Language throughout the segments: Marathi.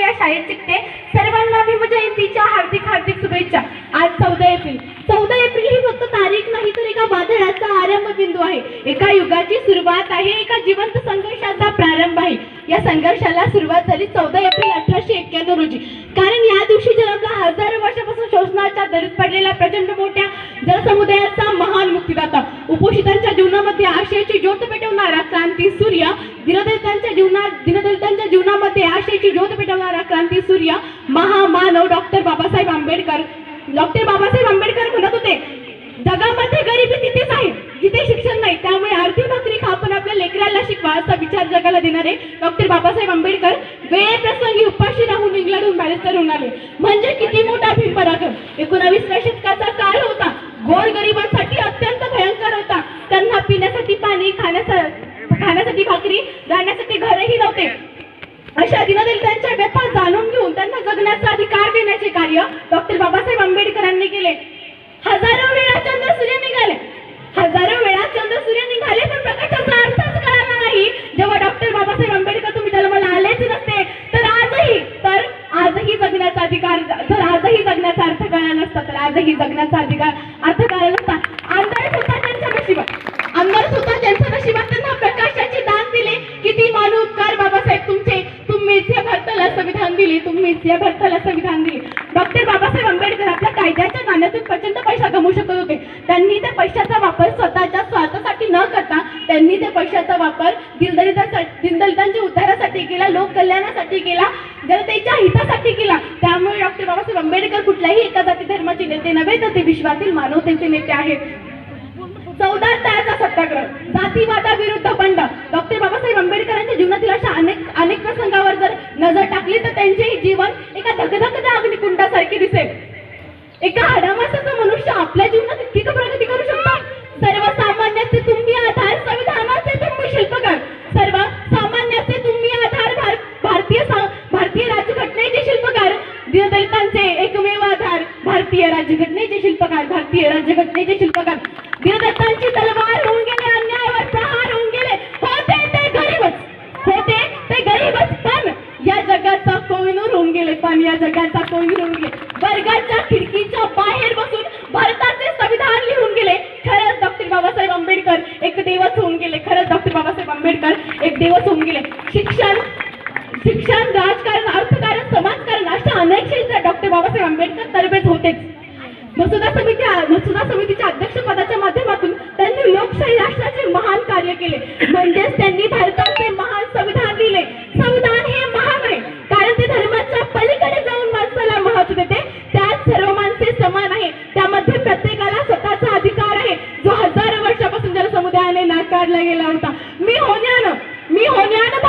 मी या शाळेत शिकते. सर्वांना भीमजयंतीच्या हार्दिक हार्दिक शुभेच्छा. आज चौदा एप्रिल. चौदा एप्रिल ही फक्त तारीख नाही तर एका वादळाचा आरंभ बिंदू आहे. एका युगाची सुरुवात आहे एका जिवंत संघर्षाचा प्रारंभ आहे. या संघर्षाला सुरुवात झाली चौदा एप्रिल अठराशे एक्क्याण्णव रोजी. कारण या दिवशी जन्मला हजारो वर्षापासून शोषणाच्या दरीत पडलेल्या प्रचंड मोठ्या जनसमुदायाचा महान मुक्तीदाता उपोषितांच्या जीवनामध्ये आशयाची ज्योत पेटवणारा क्रांती सूर्य दिनदलितांच्या जीवनात दिनदलितांच्या जीवनामध्ये आशेची ज्योत पेटवणारा क्रांती सूर्य महामानव डॉक्टर बाबासाहेब आंबेडकर. डॉक्टर बाबासाहेब आंबेडकर म्हणत होते जगामध्ये गरिबी तिथेच आहे जिथे शिक्षण नाही. त्यामुळे आर्थिक भाकरी खा आपण आपल्या लेकराला शिकवा असा विचार जगाला देणारे डॉक्टर बाबासाहेब आंबेडकर वेळेप्रसंगी उपाशी राहून इंग्लंडहून बॅरिस्टर होऊन आले. म्हणजे किती मोठा भीम पराक्रम एकोणावीसव्या शतकाचा काळ होता. गोर गरिबांसाठी अत्यंत भयंकर होता. त्यांना पिण्यासाठी पाणी खाण्यासाठी खाण्यासाठी भाकरी जाण्यासाठी घरही नव्हते. अशा दिनदलितांच्या व्यथा जाणून घेऊन त्यांना जगण्याचा अधिकार देण्याचे कार्य डॉक्टर बाबासाहेब आंबेडकरांनी केले. हजारो वेळा चंद्र सूर्य निघाले. हजारो वेळा चंद्र सूर्य निघाले पण प्रकाशाचा अर्थच कळाला नाही. जेव्हा डॉक्टर बाबासाहेब आंबेडकर तुम्ही जन्माला आलेच नसते. तर आजही तर आजही जगण्याचा अधिकार तर आजही जगण्याचा अर्थ कळला नसता तर आजही जगण्याचा अधिकार केली तुम्हीच या भारताला संविधान दिली. डॉक्टर बाबासाहेब आंबेडकर आपल्या कायद्याच्या नाण्यातून प्रचंड पैसा कमवू शकत होते. त्यांनी त्या पैशाचा वापर स्वतःच्या स्वार्थासाठी न करता त्यांनी त्या पैशाचा वापर दिलदलितांसाठी दिलदलितांच्या उद्धारासाठी केला लोक कल्याणासाठी केला जनतेच्या हितासाठी केला. त्यामुळे डॉक्टर बाबासाहेब आंबेडकर कुठल्याही एका जाती धर्माचे नेते नव्हे तर ते विश्वातील मानवतेचे नेते आहेत. चौदा तळाचा सत्याग्रह. जातीवादा विरुद्ध बंड. डॉक्टर बाबासाहेब आंबेडकरांच्या जीवनातील अशा अनेक अनेक प्रसंगावर जर नजर टाकली तर त्यांचेही जीवन एका धगधगत्या अग्निकुंडासारखे दिसेल. एका हडामासाचा मनुष्य आपल्या जीवनात इतकी का प्रगती करू शकतो सर्वसामान्याचे तुम्ही आधार संविधानाचे तुम्ही शिल्पकार सर्व सामान्याचे तुम्ही आधार भार- भारतीय सा- भारतीय राज्यघटनेचे शिल्पकार दीनदलितांचे एकमेव आधार भारतीय राज्यघटनेचे शिल्पकार भारतीय राज्यघटनेचे शिल्पकार दीनदत्तांची तलवार होऊन गेले अन्यायावर प्रहार होऊन गेले होते ते गरीबच होते ते गरीबच पण या जगाचा कोहिनूर होऊन गेले पण या जगाचा कोहिनूर होऊन गेले वर्गाच्या खिडकीच्या बाहेर बसून भारताचे संविधान लिहून गेले खरंच डॉक्टर बाबासाहेब आंबेडकर एक देवच होऊन गेले खरंच डॉक्टर बाबासाहेब आंबेडकर एक दिवस होऊन गेले. शिक्षण शिक्षण राजकारण अर्थकारण समाजकारण अशा अनेक क्षेत्रात डॉक्टर बाबासाहेब आंबेडकर तरबेज होतेच. मसुदा समिती मसुदा समितीच्या अध्यक्षपदाच्या माध्यमातून त्यांनी लोकशाही राष्ट्राचे महान कार्य केले. म्हणजेच त्यांनी भारताचे महान संविधान लिहिले. संविधान हे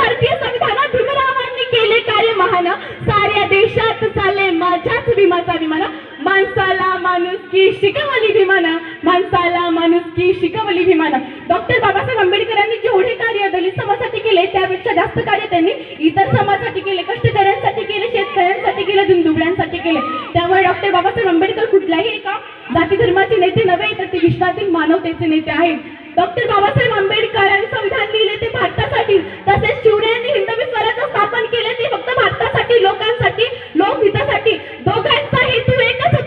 भारतीय संविधानात भीमरावांनी केले कार्य महान साऱ्या देशात चालले माझ्याच भीमाचा विमान. माणसाला माणुसकी शिकवली भीमान. माणसाला माणुसकी शिकवली भीमान. डॉक्टर बाबासाहेब आंबेडकरांनी जेवढे कार्य दलित समाजासाठी केले त्यापेक्षा जास्त कार्य त्यांनी इतर समाजासाठी केले कष्टकऱ्यांसाठी केले शेतकऱ्यांसाठी केले दुमदुबड्यांसाठी केले. त्यामुळे डॉक्टर बाबासाहेब आंबेडकर कुठल्याही एका जाती धर्माचे नेते नव्हे तर ते विश्वातील मानवतेचे नेते आहेत. डॉक्टर बाबासाहेब आंबेडकरांनी संविधान लिहिले ते भारतासाठी तसेच शिवरायांनी हिंदवी स्वराज्य स्थापन केले ते फक्त भारतासाठी लोकांसाठी लोकहितासाठी. दोघांचा हेतू एकच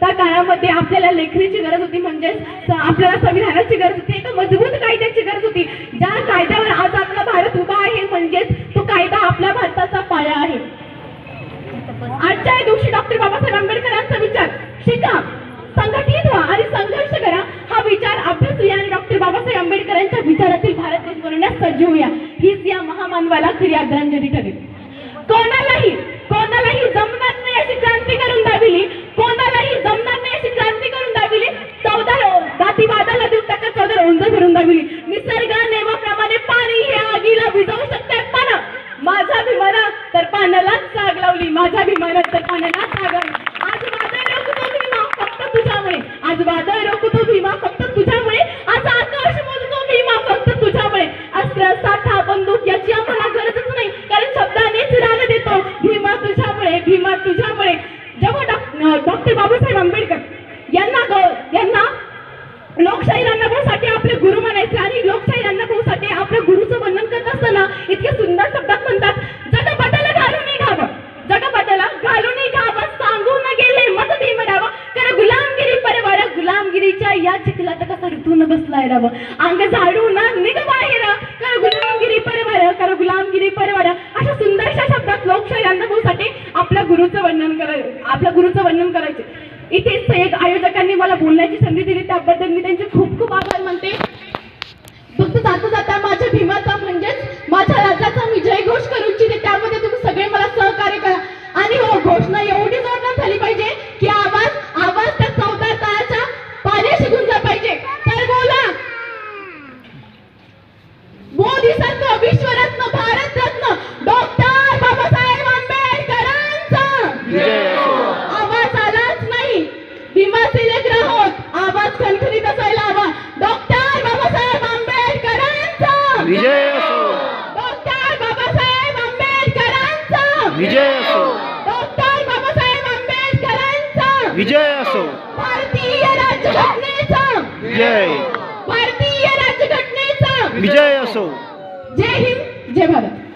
त्या काळामध्ये आपल्याला लेखणीची गरज होती म्हणजेच आपल्याला संविधानाची गरज होती. एका मजबूत कायद्याची गरज होती. ज्या कायद्यावर आज आपला भारत उभा आहे म्हणजेच तो कायदा आपल्या भारताचा पाया आहे. आजच्या दिवशी डॉक्टर बाबासाहेब आंबेडकरांचा विचार. शिका संघटित व्हा आणि संघर्ष करा. हा विचार अभ्यासूया आणि डॉक्टर बाबासाहेब आंबेडकरांच्या विचारातील भारत देश बनवण्यास सज्ज हीच या महामानवाला खरी आदरांजली ठरेल. कोणालाही कोणालाही जमणार नाही अशी क्रांती करून दाविली कोणालाही जमणार नाही अशी क्रांती करून दाविली चौदा जातीवादाला देऊन टाका चौदा दाखवली. करून दाविली निसर्ग नेमाप्रमाणे पाणी हे आगीला विझवू शकते. पण माझ्या भीमाना तर पाण्यालाच आग लावली. माझ्या भीमाना तर पाण्यालाच आग लावली. आज वादळ रोखतो भीमा फक्त तुझ्यामुळे. आज वादळ रोखतो भीमा फक्त तुझ्यामुळे. आज आकाश मोजतो भीमा फक्त तुझ्यामुळे. अस्त्र साठा बंदूक याची आम्हाला गरजच नाही. कारण शब्दानेच रान देतो. भीमा तुझ्यामुळे भीमा तुझ्यामुळे. जेव्हा डॉक्टर बाबासाहेब आंबेडकर यांना यांना लोकशाही अण्णाभाऊसाठी गुरु म्हणायचे आणि लोकशाही अण्णाभाऊसाठी आपल्या गुरुचं वर्णन करत असताना इतके सुंदर शब्दात म्हणतात जगपटाला नाही घावं जगपटाला घालून घावं सांगून गेले मत भीम म्हणावं कारण गुलामगिरी परवार गुलामगिरीच्या या चिखलात कसा ऋतून बसलाय राव. अंग झाडू ना निघ बाहेर कारण गुलामगिरी परवार कारण गुलामगिरी परवार. अशा सुंदरशा शब्दात लोकशाही अण्णाभाऊसाठी आपल्या गुरुचं वर्णन करायचं आपल्या गुरुचं वर्णन करायचे. इथे एक आयोजकांनी मला बोलण्याची संधी दिली त्याबद्दल मी त्यांचे खूप खूप आभार मानते. फक्त जाता जाता विजय असो. राज्यघटनेचा. विजय असो. जय हिंद जय भारत.